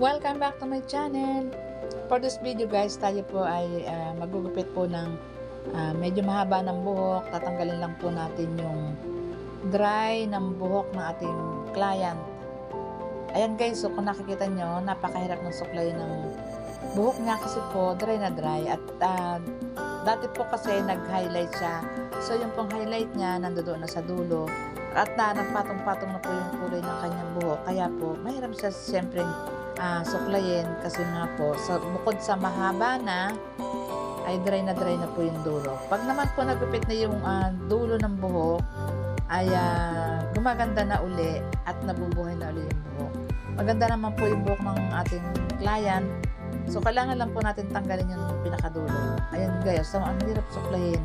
Welcome back to my channel. For this video guys, tayo po ay ah, magugupit po ng ah, medyo mahaba ng buhok. Tatanggalin lang po natin yung dry ng buhok ng ating client. Ayan guys, so kung nakikita nyo, napakahirap ng suklay ng buhok niya kasi po dry na dry. At ah, dati po kasi nag-highlight siya. So yung pong highlight niya, nandoon na sa dulo. At na, nagpatong-patong na po yung kulay ng kanyang buhok. Kaya po, mahirap siya siyempre ah, suklayin kasi nga po, sa, bukod sa mahaba na, ay dry na dry na po yung dulo. Pag naman po nagupit na yung ah, dulo ng buhok, ay ah, gumaganda na uli at nabubuhay na uli yung buhok. Maganda naman po yung buhok ng ating client. So, kailangan lang po natin tanggalin yung pinakadulo. Ayan guys, so ang hirap suklayin.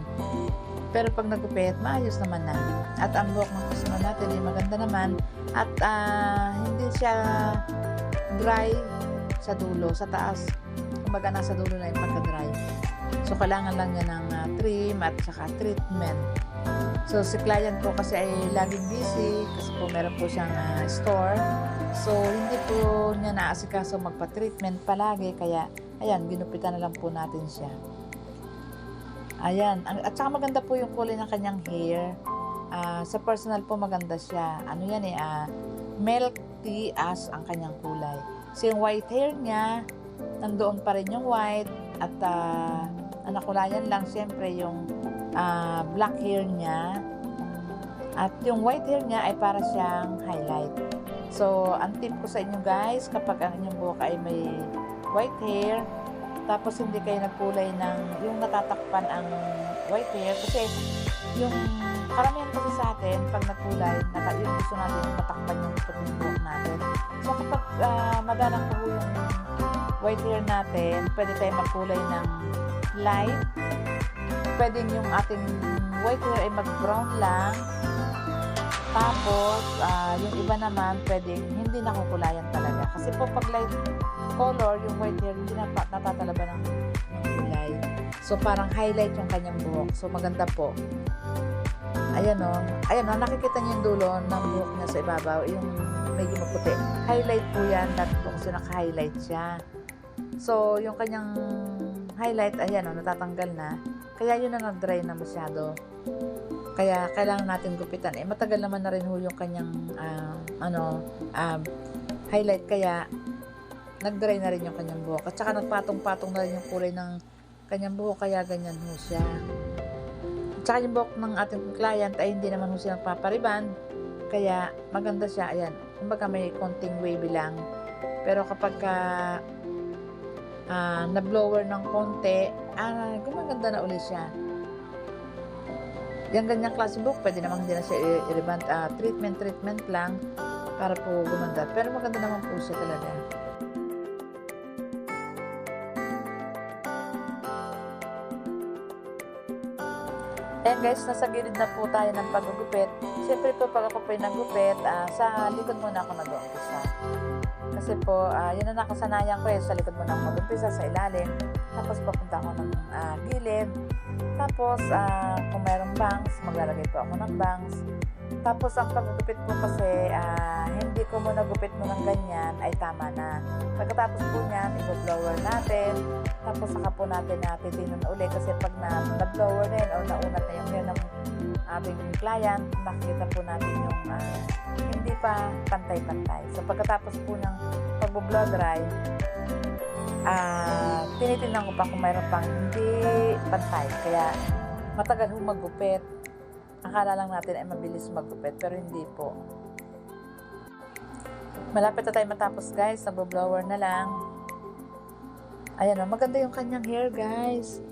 Pero pag nagupit, maayos naman na. At ang buhok ng customer natin ay maganda naman. At ah, hindi siya dry sa dulo, sa taas. Kumbaga nasa dulo na yung pagka-dry. So, kailangan lang niya ng ah, trim at saka treatment. So, si client po kasi ay laging busy kasi po meron po siyang ah, store. So, hindi po niya naasikaso magpa-treatment palagi. Kaya, ayan, ginupitan na lang po natin siya. Ayan. At saka maganda po yung kulay ng kanyang hair. Ah, sa personal po maganda siya. Ano yan eh, ah, milk tea as ang kanyang kulay. So yung white hair niya, nandoon pa rin yung white. At ah, ang nakulayan lang siyempre yung ah, black hair niya. At yung white hair niya ay para siyang highlight. So, ang tip ko sa inyo guys, kapag ang inyong buhok ay may white hair, tapos hindi kayo nagkulay ng yung natatakpan ang white hair kasi yung karamihan kasi sa atin pag nagkulay naka, yung gusto natin matakpan yung puting buhok natin. So kapag uh, madalang po yung white hair natin pwede tayo magkulay ng light. Pwedeng yung ating white hair ay mag brown lang. Tapos ah, yung iba naman pwedeng hindi nakukulayan talaga. Kasi po pag light color, yung white hair, hindi na pa- natatalaba ng. So, parang highlight yung kanyang buhok. So, maganda po. Ayan o. Ayan o, nakikita niyo yung dulo ng buhok niya sa ibabaw. Yung medyo maputi. Highlight po yan. Dati po kasi naka-highlight siya. So, yung kanyang highlight, ayan o, natatanggal na. Kaya yun na nag-dry na masyado. Kaya kailangan natin gupitan. Eh, matagal naman na rin ho yung kanyang, ah, ano, um, highlight. Kaya, nag-dry na rin yung kanyang buhok. At saka nagpatong-patong na rin yung kulay ng kanyang buhok, kaya ganyan ho siya. At saka yung buhok ng ating client ay hindi naman ho siya nagpapariban, kaya maganda siya. Ayan, kumbaga may konting wavy lang. Pero kapag ka ah, na-blower ng konti, ah, gumaganda na uli siya. Yung ganyang klase buhok, pwede naman hindi na siya i- i-reband, ah, treatment, treatment lang para po gumanda. Pero maganda naman po siya talaga. Ayan guys, nasa gilid na po tayo ng paggugupit. Siyempre po pag ako po yung naggupit, ah, sa likod muna ako nag-umpisa. Kasi po, ah, yun ang nakasanayan ko eh, sa likod muna ako mag-umpisa, sa ilalim. Tapos papunta ako ng ah, gilid. Tapos, ah, kung mayroong bangs, maglalagay po ako ng bangs. Tapos, ang paggupit po kasi, ah, hindi ko muna gupit mo ng ganyan, ay tama na. Pagkatapos po niyan, i-blower natin. Tapos, saka po natin na titinon uli. Kasi pag na, na-blower na yun, o naunat na yung ng aming client, makikita po natin yung ah, hindi pa pantay-pantay. So, pagkatapos po ng pag-blow dry, ah tinitingnan ko pa kung mayroon pang hindi pantay. Kaya matagal hong maggupit. Akala lang natin ay mabilis maggupit, pero hindi po. Malapit na tayo matapos guys, nagbo-blower na lang. Ayan o, maganda yung kanyang hair guys.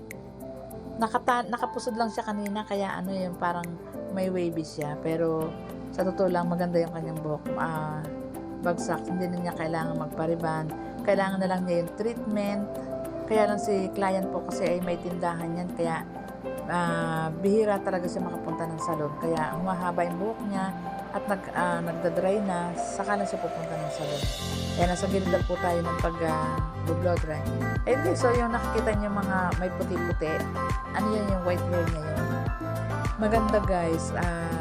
Nakata nakapusod lang siya kanina, kaya ano yung parang may wavy siya. Pero sa totoo lang, maganda yung kanyang buhok. Ah, bagsak, hindi na niya kailangan magpariban. Kailangan na lang niya yung treatment. Kaya lang si client po kasi ay may tindahan yan. Kaya ah, bihira talaga siya makapunta ng salon. Kaya humahaba yung buhok niya at nag, ah, nagda-dry na, saka na siya pupunta ng salon. Kaya nasa gilid po tayo ng pag uh, blow dry. And guys, so yung nakikita niyo mga may puti-puti, ano yan yung white hair niya yun. Maganda guys. ah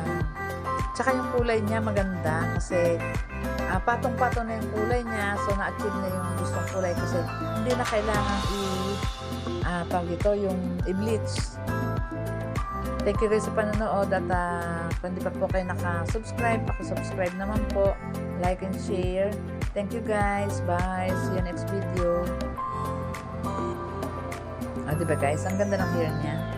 Tsaka yung kulay niya maganda kasi ah, patong-patong na yung kulay niya. So, na-achieve na yung gustong kulay kasi hindi na kailangan i ah, tawag ito, yung i-bleach. Thank you guys sa panonood at ah, kung hindi pa po kayo naka-subscribe, paki-subscribe naman po. Like and share. Thank you guys. Bye. See you next video. Ah, diba guys? Ang ganda ng hair niya.